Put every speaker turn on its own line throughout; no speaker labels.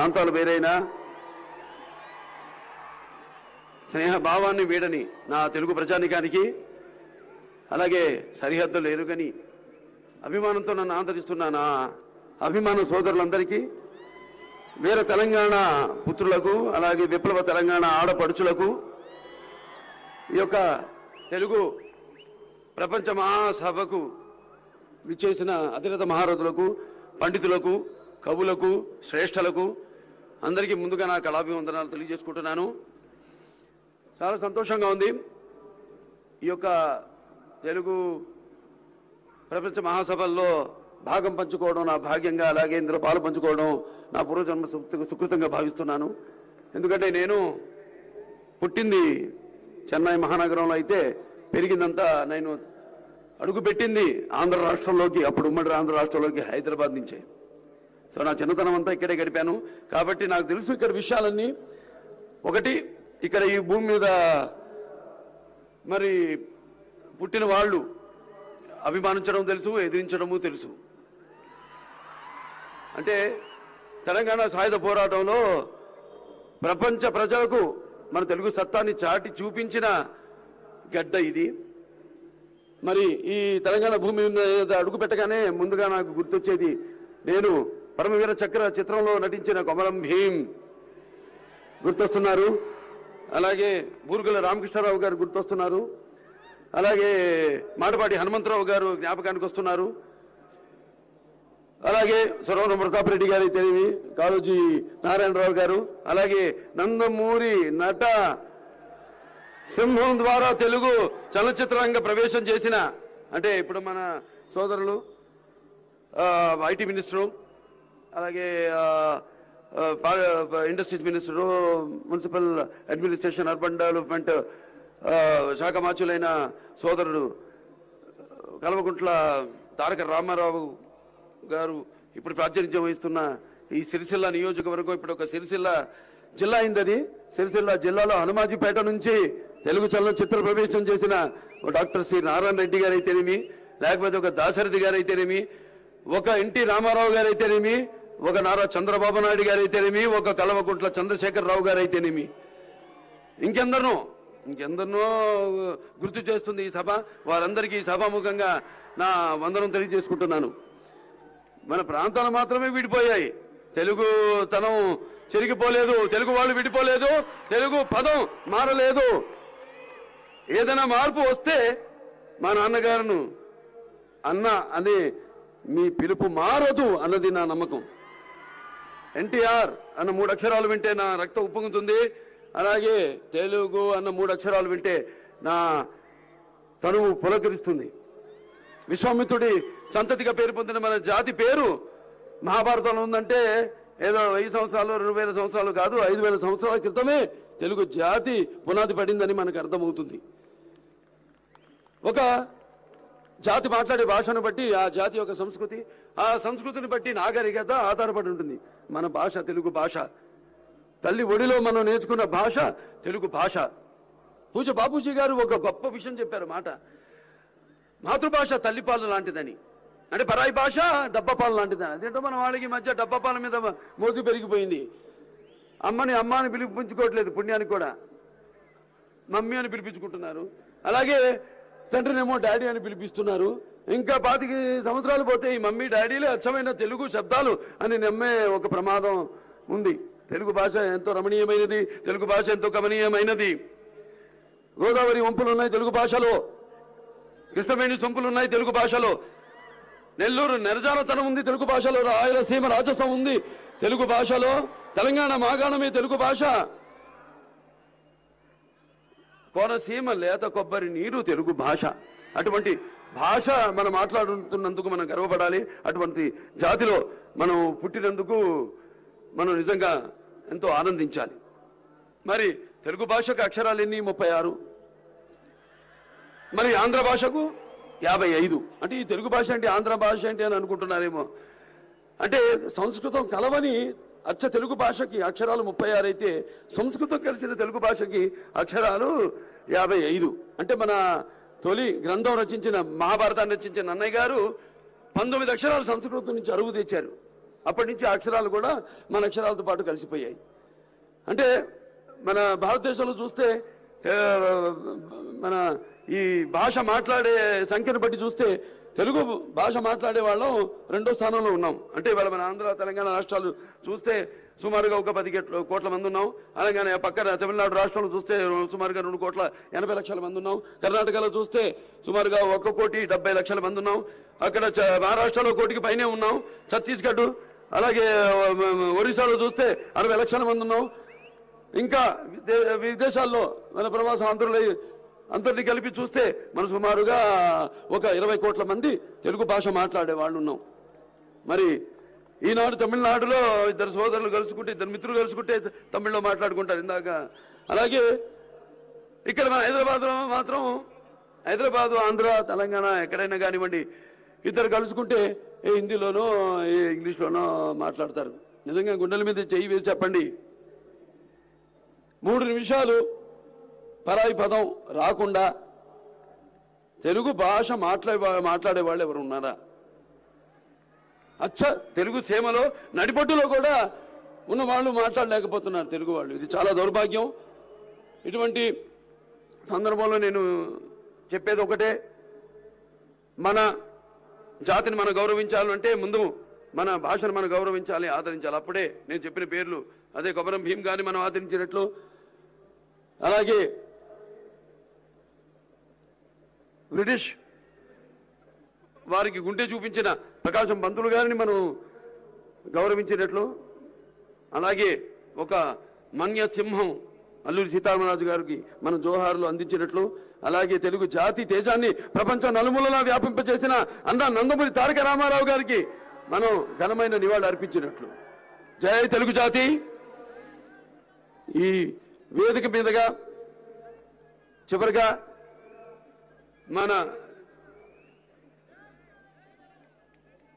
ప్రాంతాలు వేరైనా స్నేహ భావాన్ని వీడని నా తెలుగు ప్రజానికానికి అలాగే సరిహద్దులు ఎరుగని అభిమానంతో నన్ను ఆదరిస్తున్న నా అభిమాన సోదరులందరికీ వీర తెలంగాణ పుత్రులకు అలాగే విప్లవ తెలంగాణ ఆడపడుచులకు ఈ యొక్క తెలుగు ప్రపంచ మహాసభకు విచ్చేసిన అతిరథ మహారథులకు పండితులకు కవులకు శ్రేష్ఠలకు అందరికీ ముందుగా నా కళాభివందనాలు తెలియజేసుకుంటున్నాను. చాలా సంతోషంగా ఉంది. ఈ యొక్క తెలుగు ప్రపంచ మహాసభల్లో భాగం పంచుకోవడం నా భాగ్యంగా అలాగే ఇందులో పాలు పంచుకోవడం నా పూర్వజన్మ సుకృతంగా భావిస్తున్నాను. ఎందుకంటే నేను పుట్టింది చెన్నై మహానగరంలో అయితే పెరిగిందంతా నేను అడుగుపెట్టింది ఆంధ్ర రాష్ట్రంలోకి అప్పుడు ఉమ్మడి ఆంధ్ర రాష్ట్రంలోకి హైదరాబాద్ నుంచే. సో నా చిన్నతనం అంతా ఇక్కడే గడిపాను. కాబట్టి నాకు తెలుసు ఇక్కడ విషయాలన్నీ. ఒకటి ఇక్కడ ఈ భూమి మీద మరి పుట్టిన వాళ్ళు అభిమానించడం తెలుసు ఎదిరించడము తెలుసు. అంటే తెలంగాణ సాయుధ పోరాటంలో ప్రపంచ ప్రజలకు మన తెలుగు సత్తాన్ని చాటి చూపించిన గడ్డ ఇది. మరి ఈ తెలంగాణ భూమి మీద అడుగు పెట్టగానే ముందుగా నాకు గుర్తొచ్చేది నేను పరమవీర చక్ర చిత్రంలో నటించిన కొమరం భీం గుర్తొస్తున్నారు. అలాగే బూరుగుల రామకృష్ణారావు గారు గుర్తొస్తున్నారు. అలాగే మాటపాటి హనుమంతరావు గారు జ్ఞాపకానికి వస్తున్నారు. అలాగే సర్వన ప్రతాప్ రెడ్డి గారి తెలివి కాళోజీ నారాయణరావు గారు అలాగే నందమూరి నట సింహం ద్వారా తెలుగు చలనచిత్రంగా ప్రవేశం చేసిన అంటే ఇప్పుడు మన సోదరులు ఐటీ మినిస్టరు అలాగే industries minister municipal administration urban development శాఖ మాచులైన సోదరుడు కల్వకుంట్ల తారక రామారావు గారు ఇప్పుడు ప్రాతినిధ్యం వహిస్తున్న ఈ సిరిసిల్ల నియోజకవర్గం. ఇప్పుడు ఒక సిరిసిల్ల జిల్లా అయింది అది. సిరిసిల్ల జిల్లాలో హనుమాజీపేట నుంచి తెలుగు చలనచిత్ర ప్రవేశం చేసిన డాక్టర్ శ్రీ నారాయణ రెడ్డి గారు అయితేనేమి లేకపోతే ఒక దాశరథి గారు అయితేనేమి ఒక ఎన్టీ రామారావు గారు అయితేనేమి ఒక నారా చంద్రబాబు నాయుడు గారు అయితేనేమి ఒక కల్వకుంట్ల చంద్రశేఖరరావు గారు అయితేనేమి ఇంకెందరినో ఇంకెందరినో గుర్తు చేస్తుంది ఈ సభ. వారందరికీ ఈ సభాముఖంగా నా వందనం తెలియజేసుకుంటున్నాను. మన ప్రాంతాలు మాత్రమే విడిపోయాయి. తెలుగు తనం చెరిగిపోలేదు తెలుగు వాళ్ళు విడిపోలేదు తెలుగు పదం మారలేదు. ఏదైనా మార్పు వస్తే మా నాన్నగారును అన్న అనే మీ పిలుపు మారదు అన్నది నా నమ్మకం. ఎన్టీఆర్ అన్న మూడు అక్షరాలు వింటే నా రక్తం ఉప్పొంగుతుంది. అలాగే తెలుగు అన్న మూడు అక్షరాలు వింటే నా తనువు పులకరిస్తుంది. విశ్వామిత్రుడి సంతతిగా పేరు పొందిన మన జాతి పేరు మహాభారతంలో ఉందంటే ఏదో వెయ్యి సంవత్సరాలు రెండు వేల సంవత్సరాలు కాదు ఐదు వేల సంవత్సరాల క్రితమే తెలుగు జాతి పునాది పడిందని మనకు అర్థమవుతుంది. ఒక జాతి మాట్లాడే భాషను బట్టి ఆ జాతి యొక్క సంస్కృతి ఆ సంస్కృతిని బట్టి నాగరికత ఆధారపడి ఉంటుంది. మన భాష తెలుగు భాష. తల్లి ఒడిలో మనం నేర్చుకున్న భాష తెలుగు భాష. పూజ బాపూజీ గారు ఒక గొప్ప విషయం చెప్పారు మాట. మాతృభాష తల్లిపాలు లాంటిదని. అంటే పరాయి భాష డబ్బపాలు లాంటిదని. అదేంటో మన వాళ్ళకి మధ్య డబ్బపాల మీద మోజు పెరిగిపోయింది. అమ్మని అమ్మ అని పిలిపించుకోవట్లేదు పుణ్యానికి కూడా. మమ్మీ అని పిలిపించుకుంటున్నారు. అలాగే తండ్రినేమో డాడీ అని పిలిపిస్తున్నారు. ఇంకా పాతికి సంవత్సరాలు పోతే ఈ మమ్మీ డాడీలే అచ్చమైన తెలుగు శబ్దాలు అని నమ్మే ఒక ప్రమాదం ఉంది. తెలుగు భాష ఎంతో రమణీయమైనది తెలుగు భాష ఎంతో గమనీయమైనది గోదావరి వంపులు ఉన్నాయి తెలుగు భాషలో. కృష్ణవేణి సొంపులు ఉన్నాయి తెలుగు భాషలో. నెల్లూరు నెరజాలతనం ఉంది తెలుగు భాషలో. రాయలసీమ రాజస్థం ఉంది తెలుగు భాషలో. తెలంగాణ మాగాణమే తెలుగు భాష. కోనసీమ లేత కొబ్బరి నీరు తెలుగు భాష. అటువంటి భాష మనం మాట్లాడుతున్నందుకు మనం గర్వపడాలి. అటువంటి జాతిలో మనం పుట్టినందుకు మనం నిజంగా ఎంతో ఆనందించాలి. మరి తెలుగు భాషకు అక్షరాలు ఎన్ని? ముప్పై ఆరు. మరి ఆంధ్ర భాషకు యాభై ఐదు. అంటే ఈ తెలుగు భాష అంటే ఆంధ్ర భాష అంటే అని అనుకుంటున్నారేమో. అంటే సంస్కృతం కలవని అచ్చ తెలుగు భాషకి అక్షరాలు ముప్పై ఆరు అయితే సంస్కృతం కలిసిన తెలుగు భాషకి అక్షరాలు యాభై ఐదు అంటే మన తొలి గ్రంథం రచించిన మహాభారతాన్ని రచించిన నన్నయ్య గారు పంతొమ్మిది అక్షరాలు సంస్కృతం నుంచి అరువు తెచ్చారు. అప్పటి నుంచి అక్షరాలు కూడా మన అక్షరాలతో పాటు కలిసిపోయాయి. అంటే మన భారతదేశంలో చూస్తే మన ఈ భాష మాట్లాడే సంఖ్యను బట్టి చూస్తే తెలుగు భాష మాట్లాడే వాళ్ళం రెండో స్థానంలో ఉన్నాం. అంటే ఇవాళ మన ఆంధ్ర తెలంగాణ రాష్ట్రాలు చూస్తే సుమారుగా ఒక పది కోట్ల మంది ఉన్నాం. అలాగే పక్కన తమిళనాడు రాష్ట్రంలో చూస్తే సుమారుగా రెండు కోట్ల ఎనభై లక్షల మంది ఉన్నాం. కర్ణాటకలో చూస్తే సుమారుగా ఒక కోటి డెబ్బై లక్షల మంది ఉన్నాం. అక్కడ చ- మహారాష్ట్రలో కోటికి పైనే ఉన్నాం. ఛత్తీస్గఢ్ అలాగే ఒరిస్సాలో చూస్తే అరవై లక్షల మంది ఉన్నాం. ఇంకా విదేశాల్లో మన ప్రవాస ఆంధ్రులై అందరినీ కలిపి చూస్తే మనం సుమారుగా ఒక ఇరవై కోట్ల మంది తెలుగు భాష మాట్లాడే వాళ్ళు ఉన్నాం. మరి ఈనాడు తమిళనాడులో ఇద్దరు సోదరులు కలుసుకుంటే ఇద్దరు మిత్రులు కలుసుకుంటే తమిళ్ళో మాట్లాడుకుంటారు ఇందాక. అలాగే ఇక్కడ మన హైదరాబాద్లో మాత్రం హైదరాబాదు ఆంధ్ర తెలంగాణ ఎక్కడైనా కానివ్వండి ఇద్దరు కలుసుకుంటే ఏ హిందీలోనో ఏ ఇంగ్లీష్లోనో మాట్లాడతారు. నిజంగా గుండెల మీద చెయ్యి వేసి చెప్పండి. మూడు నిమిషాలు పరాయి పదం రాకుండా తెలుగు భాష మాట్లాడే మాట్లాడే వాళ్ళు ఎవరు ఉన్నారా? అచ్చ తెలుగు సీమలో నడిపొట్టులో కూడా ఉన్న వాళ్ళు మాట్లాడలేకపోతున్నారు తెలుగు వాళ్ళు. ఇది చాలా దౌర్భాగ్యం. ఇటువంటి సందర్భంలో నేను చెప్పేది ఒకటే. మన జాతిని మనం గౌరవించాలంటే ముందు మన భాషను మనం గౌరవించాలి ఆదరించాలి. అప్పుడే నేను చెప్పిన పేర్లు అదే కొమరం భీం గాని మనం ఆదరించినట్లు. అలాగే బ్రిటిష్ వారికి గుండె చూపించిన ప్రకాశం పంతులు గారిని మనం గౌరవించినట్లు. అలాగే ఒక మన్య సింహం అల్లూరి సీతారామరాజు గారికి మన జోహార్లు అందించినట్లు. అలాగే తెలుగు జాతి తేజాన్ని ప్రపంచ నలుమూలలా వ్యాపింపచేసిన అందా నందమూరి తారక రామారావు గారికి మనం ఘనమైన నివాళి అర్పించినట్లు. జై తెలుగు జాతి. ఈ వేదిక మీదుగా చివరిగా మన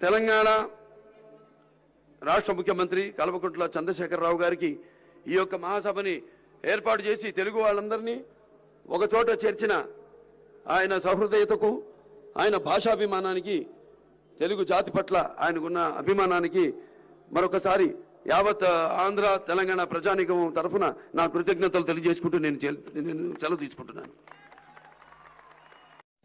తెలంగాణ రాష్ట్ర ముఖ్యమంత్రి కల్వకుంట్ల చంద్రశేఖరరావు గారికి ఈ యొక్క మహాసభని ఏర్పాటు చేసి తెలుగు వాళ్ళందరినీ ఒక చోట చేర్చిన ఆయన సహృదయతకు ఆయన భాషాభిమానానికి తెలుగు జాతి పట్ల ఆయనకున్న అభిమానానికి మరొకసారి యావత్ ఆంధ్ర తెలంగాణ ప్రజానికం తరఫున నా కృతజ్ఞతలు తెలియజేసుకుంటూ నేను నేను సెలవు తీసుకుంటున్నాను.